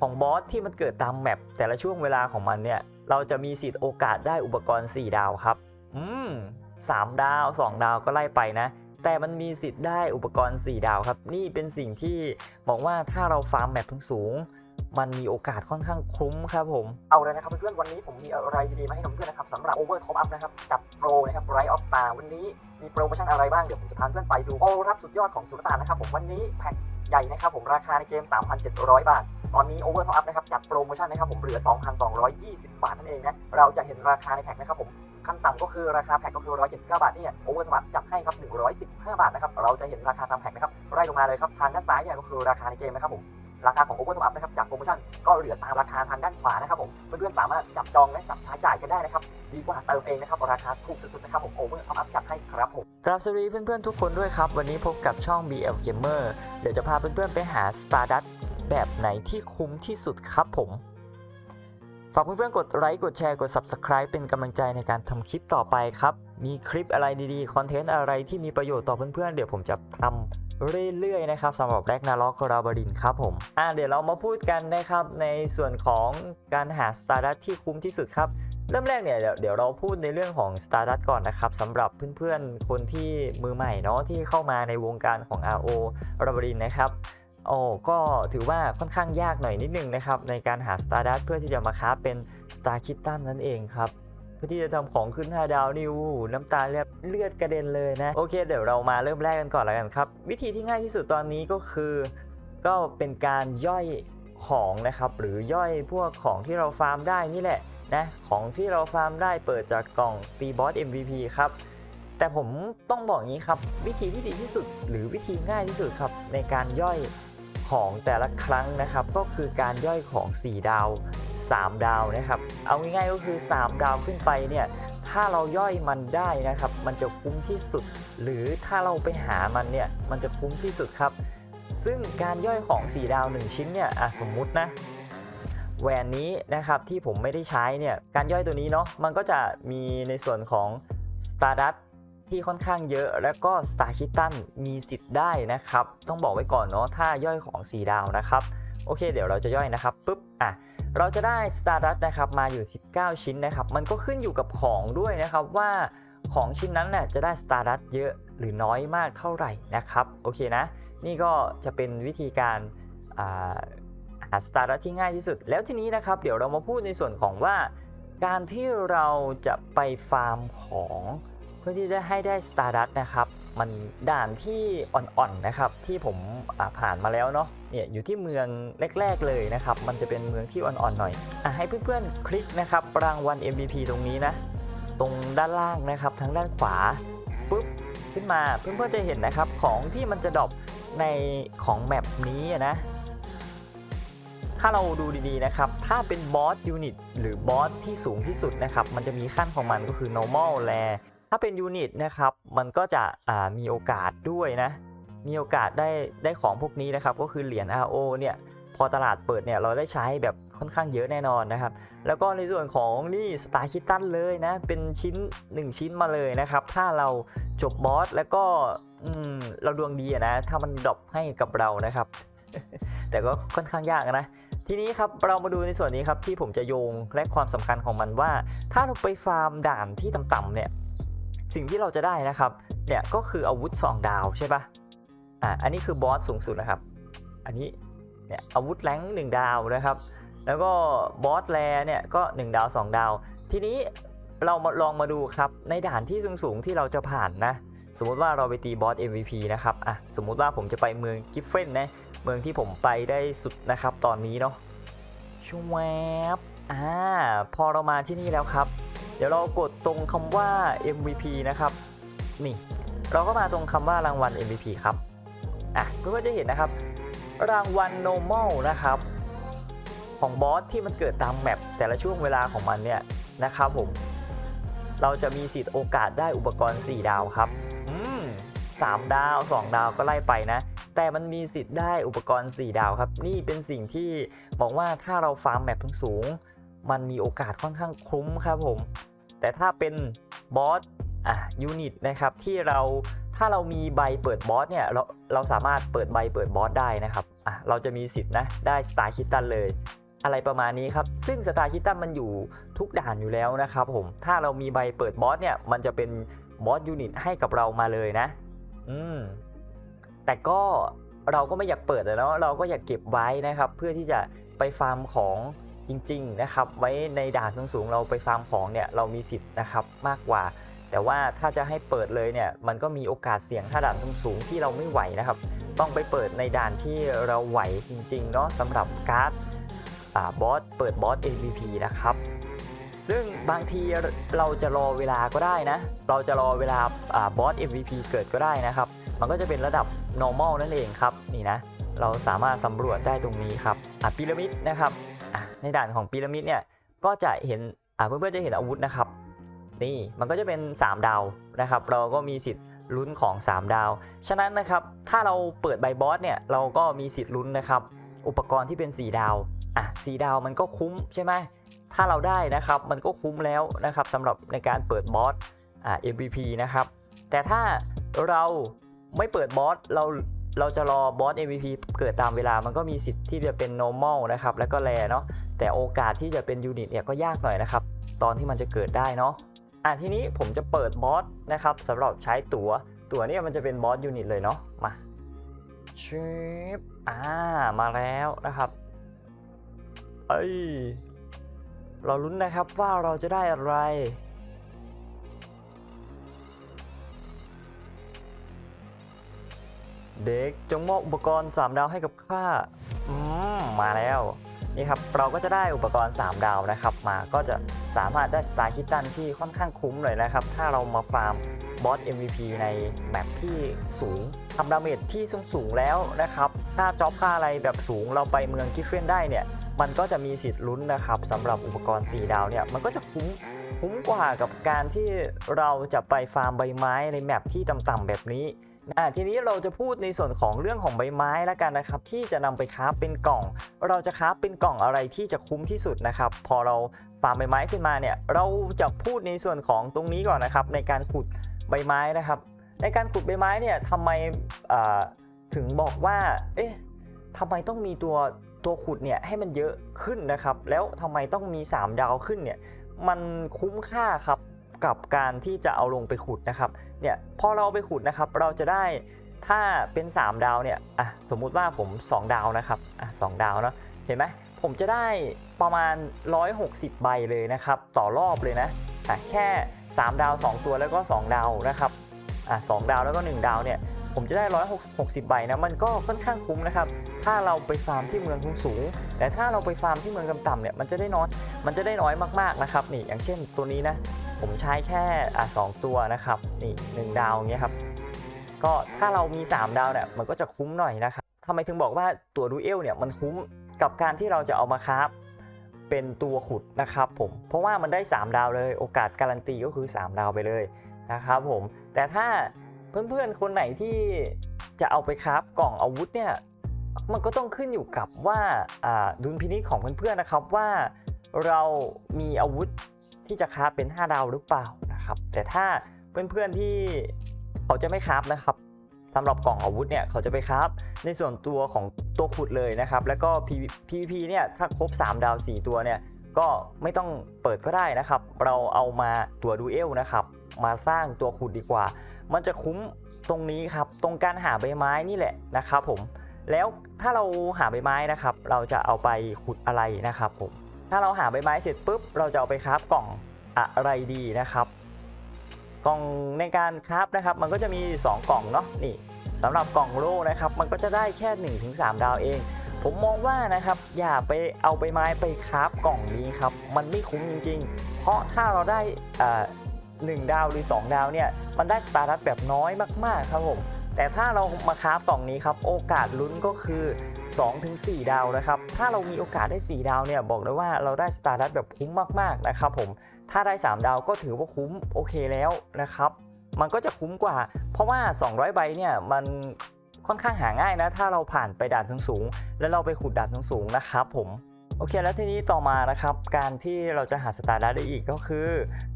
ของบอสที่มันเกิดตามแมปแต่ละช่วงเวลาของมันเนี่ย เราจะมีสิทธิ์โอกาสได้อุปกรณ์ 4 ดาวครับ อืมสามดาว 2 ดาวก็ไล่ไปนะ แต่มันมีสิทธิ์ได้อุปกรณ์ 4 ดาวครับ นี่เป็นสิ่งที่บอกว่าถ้าเราฟาร์มแมปสูงมันมีโอกาสค่อนข้างคุ้มครับผม เอาเลยนะครับเพื่อนๆวันนี้ผมมีอะไรดีๆมาให้กับเพื่อนนะครับสำหรับ Over Top Up นะครับ จัดโปรนะครับ Rise of Star วันนี้มีโปรโมชั่นอะไรบ้าง เดี๋ยวผมจะพาเพื่อนไปดูโอ้รับสุดยอดของสุลต่านนะครับผมวันนี้แพ็ค ใหญ่นะครับผมราคาในเกม 3,700 บาท ตอนนี้ Over Top Up นะครับจัดโปรโมชั่นนะครับผมเหลือ 2,220 บาทนั่นเองนะเราจะเห็นราคาในแพ็คนะครับผมขั้นต่ำก็คือราคาแพ็คก็คือ 179 บาทเนี่ย Over Top Up จัดให้ครับ 115 บาทนะครับ เราจะเห็นราคาตามแพ็คนะครับ ไล่ลงมาเลยครับ ทางด้านซ้ายเนี่ยก็คือราคาในเกมนะครับผม ราคาของ Over Top Up นะครับ จากโปรโมชั่นก็เหลือตามราคาทางด้านขวานะครับผม เพื่อนๆสามารถจับจองและจับใช้จ่ายกันได้นะครับ ดีกว่าเติมเองนะครับ ราคาถูกสุดๆนะครับผม Over Top Up จัดให้ครับผมกราบสวัสดีเพื่อนๆทุกคนด้วยครับ วันนี้พบกับช่อง BL Gamer เดี๋ยวจะพาเพื่อนๆไปหา Stardust แบบไหนที่คุ้มที่สุดครับผมฝากเพื่อนๆกดไลค์กดแชร์กด Subscribe เป็นกำลังใจในการทำคลิปต่อไปครับ มีคลิปอะไรดีๆ คอนเทนต์อะไรที่มีประโยชน์ต่อเพื่อนๆ เดี๋ยวผมจะทำเรื่อยๆนะครับสำหรับแรกนาล็อกคราบดินครับผมอ่าเดี๋ยวเรามาพูดกันนะครับในส่วนของการหา Stardust ที่คุ้มที่สุดครับ เริ่มแรกเนี่ยเดี๋ยวเราพูดในเรื่องของ Stardust ก่อนนะครับสำหรับเพื่อนๆ คนที่มือใหม่เนาะที่เข้ามาในวงการของ RO รบดินนะครับโอ้ก็ถือว่าค่อนข้างยากหน่อยนิดนึงนะครับ ในการหา Stardust เพื่อที่จะมาค้าเป็น Star k i t t a n นั่นเองครับเพื่อที่จะทำของขึ้น 5 ดาวนิวน้ำตาเลือดเลือดกระเด็นเลยนะ โอเค เดี๋ยวเรามาเริ่มแรกกันก่อนแล้วกันครับ วิธีที่ง่ายที่สุดตอนนี้ก็คือ ก็เป็นการย่อย ของนะครับหรือย่อยพวกของที่เราฟาร์มได้นี่แหละนะของที่เราฟาร์มได้เปิดจากกล่องตีบอส MVP ครับแต่ผมต้องบอกงี้ครับ วิธีที่ดีที่สุดหรือวิธีง่ายที่สุดครับ ในการย่อยของแต่ละครั้งนะครับ ก็คือการย่อยของ 4 ดาว 3 ดาวนะครับ เอาง่ายๆก็คือ 3 ดาวขึ้นไปเนี่ยถ้าเราย่อยมันได้นะครับ มันจะคุ้มที่สุด หรือถ้าเราไปหามันเนี่ยมันจะคุ้มที่สุดครับ ซึ่งการย่อยของ 4 ดาว 1 ชิ้นเนี่ยสมมุตินะแหวนนี้นะครับที่ผมไม่ได้ใช้เนี่ยการย่อยตัวนี้เนาะมันก็จะมีในส่วนของ Stardust ที่ค่อนข้างเยอะแล้วก็ Star k i t t a n มีสิทธิ์ได้นะครับ ต้องบอกไว้ก่อนเนาะถ้าย่อยของ 4 ดาวนะครับ โอเค เดี๋ยวเราจะย่อยนะครับปุ๊บอะเราจะได้ Stardust นะครับมาอยู่ 19 ชิ้นนะครับ มันก็ขึ้นอยู่กับของด้วยนะครับว่าของชิ้นนั้นน่ะจะได้ Stardust เยอะ หรือน้อยมากเท่าไหร่นะครับโอเคนะ นี่ก็จะเป็นวิธีการาหาสตาร์ทที่ง่ายที่สุด แล้วทีนี้นะครับเดี๋ยวเรามาพูดในส่วนของว่า การที่เราจะไปฟาร์มของเพื่อที่จะให้ได้สตาร์ดัตนะครับมันด่านที่อ่อนๆนะครับที่ผมผ่านมาแล้วเนาะเนี่ยอยู่ที่เมืองแรกๆเลยนะครับมันจะเป็นเมืองที่อ่อนๆหน่อยอให้เพื่อนๆคลิกนะครับรางวัล MVP ตรงนี้นะตรงด้านล่างนะครับทั้งด้านขวาปุ๊บ ขึ้นมา เพื่อนๆจะเห็นนะครับของที่มันจะดรอปในของแมปนี้นะถ้าเราดูดีๆนะครับ ถ้าเป็นบอสยูนิตหรือบอสที่สูงที่สุดนะครับ มันจะมีขั้นของมันก็คือ normal แลถ้าเป็นยูนิตนะครับ มันก็จะมีโอกาสด้วยนะ มีโอกาสได้ได้ของพวกนี้นะครับ ก็คือเหรียญ RO เนี่ย พอตลาดเปิดเนี่ยเราได้ใช้แบบค่อนข้างเยอะแน่นอนนะครับ แล้วก็ในส่วนของนี่สตาร์คิตตันเลยนะ เป็นชิ้น 1 ชิ้นมาเลยนะครับ ถ้าเราจบบอสแล้วก็เราดวงดีนะ ถ้ามันดรอปให้กับเรานะครับ แต่ก็ค่อนข้างยากนะ ทีนี้ครับเรามาดูในส่วนนี้ครับที่ผมจะโยงและความสำคัญของมันว่า ถ้าเราไปฟาร์มด่านที่ต่ำๆเนี่ยสิ่งที่เราจะได้นะครับเนี่ยก็คืออาวุธ 2 ดาวใช่ปะอะอันนี้คือบอสสูงสุดนะครับ อันนี้ เนี่ยอาวุธแรงค์1ดาวนะครับ แล้วก็บอสแลเนี่ยก็ 1 ดาว 2 ดาว ทีนี้เรามาลองมาดูครับในด่านที่สูงๆที่เราจะผ่านนะ สมมุติว่าเราไปตีบอส MVP นะครับอะสมมุติว่าผมจะไปเมืองกิฟเฟนนะเมืองที่ผมไปได้สุดนะครับตอนนี้เนาะชวบอ่าพอเรามาที่นี่แล้วครับ เดี๋ยวเรากดตรงคำว่า MVP นะครับ นี่ เราก็มาตรงคำว่ารางวัล MVP ครับอะเพื่อนๆจะเห็นนะครับ รางวัล normal นะครับ ของบอสที่มันเกิดตามแมปแต่ละช่วงเวลาของมันเนี่ยนะครับผม เราจะมีสิทธิ์โอกาสได้อุปกรณ์ 4 ดาวครับอืม3ดาว 2 ดาวก็ไล่ไปนะ แต่มันมีสิทธิ์ได้อุปกรณ์ 4 ดาวครับ นี่เป็นสิ่งที่บอกว่าถ้าเราฟาร์มแมปสูงๆมันมีโอกาสค่อนข้างคุ้มครับผม แต่ถ้าเป็นบอสอะยูนิตนะครับที่เรา ถ้าเรามีใบเปิดบอสเนี่ยเราเราสามารถเปิดใบเปิดบอสได้นะครับอะเราจะมีสิทธิ์นะได้สตาร์คิตตันเลย อะไรประมาณนี้ครับ ซึ่งสตาร์คิตตันมันอยู่ทุกด่านอยู่แล้วนะครับผมถ้าเรามีใบเปิดบอสเนี่ยมันจะเป็นบอสยูนิตให้กับเรามาเลยนะ อืมแต่ก็เราก็ไม่อยากเปิดอะเนาะเราก็อยากเก็บไว้นะครับ เพื่อที่จะไปฟาร์มของจริง ๆ นะครับ ไว้ในด่านสูงๆเราไปฟาร์มของเนี่ยเรามีสิทธิ์นะครับมากกว่า แต่ว่าถ้าจะให้เปิดเลยเนี่ยมันก็มีโอกาสเสี่ยงถ้าด่านสูงๆที่เราไม่ไหวนะครับ ต้องไปเปิดในด่านที่เราไหวจริงๆเนาะสำหรับการ์ดบอสเปิดบอส MVP นะครับซึ่งบางทีเราจะรอเวลาก็ได้นะ เราจะรอเวลาบอส MVP เกิดก็ได้นะครับ มันก็จะเป็นระดับ normal นั่นเองครับ นี่นะ เราสามารถสำรวจได้ตรงนี้ครับอะพีระมิดนะครับ ในด่านของพีระมิดเนี่ย ก็จะเห็นเพื่อนๆจะเห็นอาวุธนะครับ นี่มันก็จะเป็น 3 ดาวนะครับ เราก็มีสิทธิ์ลุ้นของ 3 ดาว ฉะนั้นนะครับถ้าเราเปิดใบบอสเนี่ยเราก็มีสิทธิ์ลุ้นนะครับ อุปกรณ์ที่เป็น 4 ดาวอะสดาวมันก็คุ้มใช่ไหมถ้าเราได้นะครับมันก็คุ้มแล้วนะครับสำหรับในการเปิดบอสอ่า MVP นะครับแต่ถ้าเราไม่เปิดบอสเราเราจะรอบอส MVP เกิดตามเวลามันก็มีสิทธิ์ที่จะเป็น normal นะครับ แล้วก็แรเนาะแต่โอกาสที่จะเป็นยูนิตเนี่ยก็ยากหน่อยนะครับ ตอนที่มันจะเกิดได้เนาะ อะทีนี้ผมจะเปิดบอสนะครับสำหรับใช้ตัว๋ว ตั๋วเนี่ยมันจะเป็นบอสยูนิตเลยเนาะมาชิปอ่ามาแล้วนะครับเอ้ยเราลุ้นนะครับว่าเราจะได้อะไรเด็กจงมอบอุปกรณ์ 3 ดาวให้กับข้าอืมมาแล้ว นี่ครับเราก็จะได้อุปกรณ์ 3 ดาวนะครับ มาก็จะสามารถได้สตาร์คิตตันที่ค่อนข้างคุ้มเลยนะครับ ถ้าเรามาฟาร์มบอส MVP ในแมปที่สูงทำดาเมจที่สูงสูงแล้วนะครับค่าจ็อบค่าอะไรแบบสูงเราไปเมืองกิฟเฟนได้เนี่ย มันก็จะมีสิทธิ์ลุ้นนะครับสำหรับอุปกรณ์ 4 ดาวเนี่ย มันก็จะคุ้มคุ้มกว่ากับการที่เราจะไปฟาร์มใบไม้ในแมปที่ต่ำๆแบบนี้ ทีนี้เราจะพูดในส่วนของเรื่องของใบไม้แล้วกันนะครับ ที่จะนำไปคราเป็นกล่อง เราจะคราเป็นกล่องอะไรที่จะคุ้มที่สุดนะครับ พอเราฟาร์มใบไม้ขึ้นมาเนี่ย เราจะพูดในส่วนของตรงนี้ก่อนนะครับ ในการขุดใบไม้นะครับ ในการขุดใบไม้เนี่ยทำไมถึงบอกว่า เอ๊ะทำไมต้องมีตัวตัวขุดเนี่ยให้มันเยอะขึ้นนะครับ แล้วทำไมต้องมี 3 ดาวขึ้นเนี่ย มันคุ้มค่าครับ กับการที่จะเอาลงไปขุดนะครับเนี่ยพอเราไปขุดนะครับ เราจะได้ถ้าเป็น 3 ดาวเนี่ยอะสมมุติว่าผม 2 ดาวนะครับอะสดาวเนาะเห็นไหมผมจะได้ประมาณ 160 ใบเลยนะครับ ต่อรอบเลยนะอะแค่ 3 ดาว 2 ตัวแล้วก็ 2 ดาวนะครับอะสดาวแล้วก็ 1 ดาวเนี่ยผมจะได้ 160 ใบนะมันก็ค่อนข้างคุ้มนะครับ ถ้าเราไปฟาร์มที่เมืองสูง แต่ถ้าเราไปฟาร์มที่เมืองต่ำๆเนี่ยมันจะได้น้อยมันจะได้น้อยมากๆนะครับนี่อย่างเช่นตัวนี้นะ ผมใช้แค่อะสองตัวนะครับนี่หนึ่งดาวอย่างเงี้ยครับก็ถ้าเรามี 3 ดาวเนี่ยมันก็จะคุ้มหน่อยนะครับทำไมถึงบอกว่าตัวดูเอลเนี่ยมันคุ้มกับการที่เราจะเอามาคราฟเป็นตัวขุดนะครับผมเพราะว่ามันได้ 3 ดาวเลยโอกาสการันตีก็คือ 3 ดาวไปเลยนะครับผมแต่ถ้าเพื่อนๆคนไหนที่จะเอาไปคราฟกล่องอาวุธเนี่ยมันก็ต้องขึ้นอยู่กับว่าดุลพินิจของเพื่อนๆนะครับว่าเรามีอาวุธ ที่จะคราฟเป็น 5 ดาวหรือเปล่านะครับ แต่ถ้าเพื่อนๆที่เขาจะไม่คราฟนะครับสำหรับกล่องอาวุธเนี่ยเขาจะไปคราฟในส่วนตัวของตัวขุดเลยนะครับ แล้วก็ PVP เนี่ยถ้าครบ 3 ดาว 4 ตัวเนี่ยก็ไม่ต้องเปิดก็ได้นะครับ เราเอามาตัวดูเอลนะครับ มาสร้างตัวขุดดีกว่า มันจะคุ้มตรงนี้ครับ ตรงการหาใบไม้นี่แหละนะครับผม แล้วถ้าเราหาใบไม้นะครับ เราจะเอาไปขุดอะไรนะครับผม ถ้าเราหาใบไม้เสร็จปุ๊บเราจะเอาไปคราฟกล่องอะไรดีนะครับกล่องในการคราฟนะครับ มันก็จะมี 2 กล่องเนาะนี่สำหรับกล่องโล่นะครับ มันก็จะได้แค่ 1-3 ดาวเอง ผมมองว่านะครับ อย่าไปเอาใบไม้ไปคราฟกล่องนี้ครับ มันไม่คุ้มจริง ๆ เพราะถ้าเราได้หนึ่งดาวหรือ 2 ดาวเนี่ย มันได้สตาร์ทัสแบบน้อยมากๆครับผม แต่ถ้าเรามาคราฟกล่องนี้ครับโอกาสลุ้นก็คือ 2-4 ดาวนะครับ ถ้าเรามีโอกาสได้ 4 ดาวเนี่ยบอกเลยว่าเราได้สตาร์ทัสแบบคุ้มมากๆนะครับผมถ้าได้ 3 ดาวก็ถือว่าคุ้มโอเคแล้วนะครับ มันก็จะคุ้มกว่า เพราะว่า 200 ใบเนี่ยมันค่อนข้างหาง่ายนะ ถ้าเราผ่านไปด่านสูงๆแล้วเราไปขุดด่านสูงๆนะครับผมโอเคแล้วทีนี้ต่อมานะครับ การที่เราจะหาสตาร์ดัตได้อีกก็คือ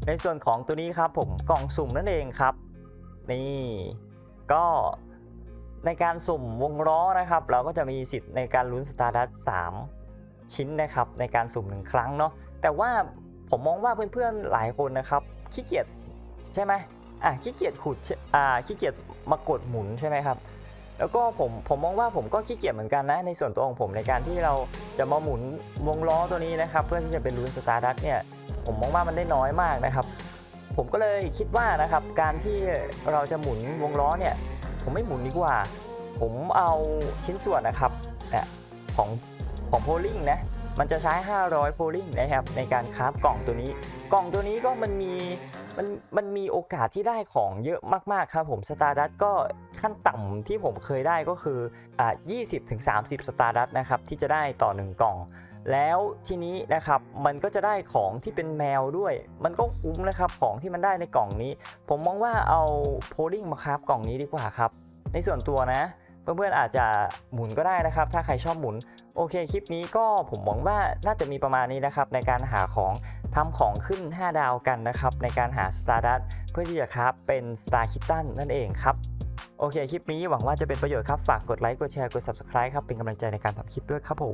ในส่วนของตัวนี้ครับผมกล่องสุ่มนั่นเองครับ นี่ ก็ในการสุ่มวงล้อนะครับ เราก็จะมีสิทธิ์ในการลุ้น Stardust 3ชิ้นนะครับ ในการสุ่มหนึ่งครั้งเนาะแต่ว่าผมมองว่าเพื่อนๆหลายคนนะครับขี้เกียจใช่ไหมอะขี้เกียจขุดอ่าขี้เกียจมากดหมุนใช่ไหมครับแล้วก็ผมผมมองว่าผมก็ขี้เกียจเหมือนกันนะในส่วนตัวของผมในการที่เราจะมาหมุนวงล้อตัวนี้นะครับ เพื่อที่จะเป็นลุ้นสตาร์ดัตเนี่ยผมมองว่ามันได้น้อยมากนะครับ ผมก็เลยคิดว่านะครับการที่เราจะหมุนวงล้อเนี่ยผมไม่หมุนดีกว่า ผมเอาชิ้นส่วนนะครับของของโพลิงนะมันจะใช้ 500 โพลิงนะครับในการคราฟกล่องตัวนี้ กล่องตัวนี้ก็มันมีมันมันมีโอกาสที่ได้ของเยอะมาก ๆ ครับผมสตาร์ดัตก็ขั้นต่ำที่ผมเคยได้ก็คืออ่า20-30 สตาร์ดัตนะครับที่จะได้ต่อ 1 กล่อง แล้วทีนี้นะครับมันก็จะได้ของที่เป็นแมวด้วย มันก็คุ้มนะครับของที่มันได้ในกล่องนี้ ผมมองว่าเอาโพลิงมาคราฟกล่องนี้ดีกว่าครับ ในส่วนตัวนะเพื่อนๆอาจจะหมุนก็ได้นะครับ ถ้าใครชอบหมุน โอเคคลิปนี้ก็ผมหวังว่าน่าจะมีประมาณนี้นะครับ ในการหาของทำของขึ้น 5 ดาวกันนะครับ ในการหา Stardust เพื่อที่จะครับเป็น Star Kitten นั่นเองครับโอเคคลิปนี้หวังว่าจะเป็นประโยชน์ครับ ฝากกดไลค์กดแชร์กด Subscribe ครับ เป็นกำลังใจในการทำคลิปด้วยครับผม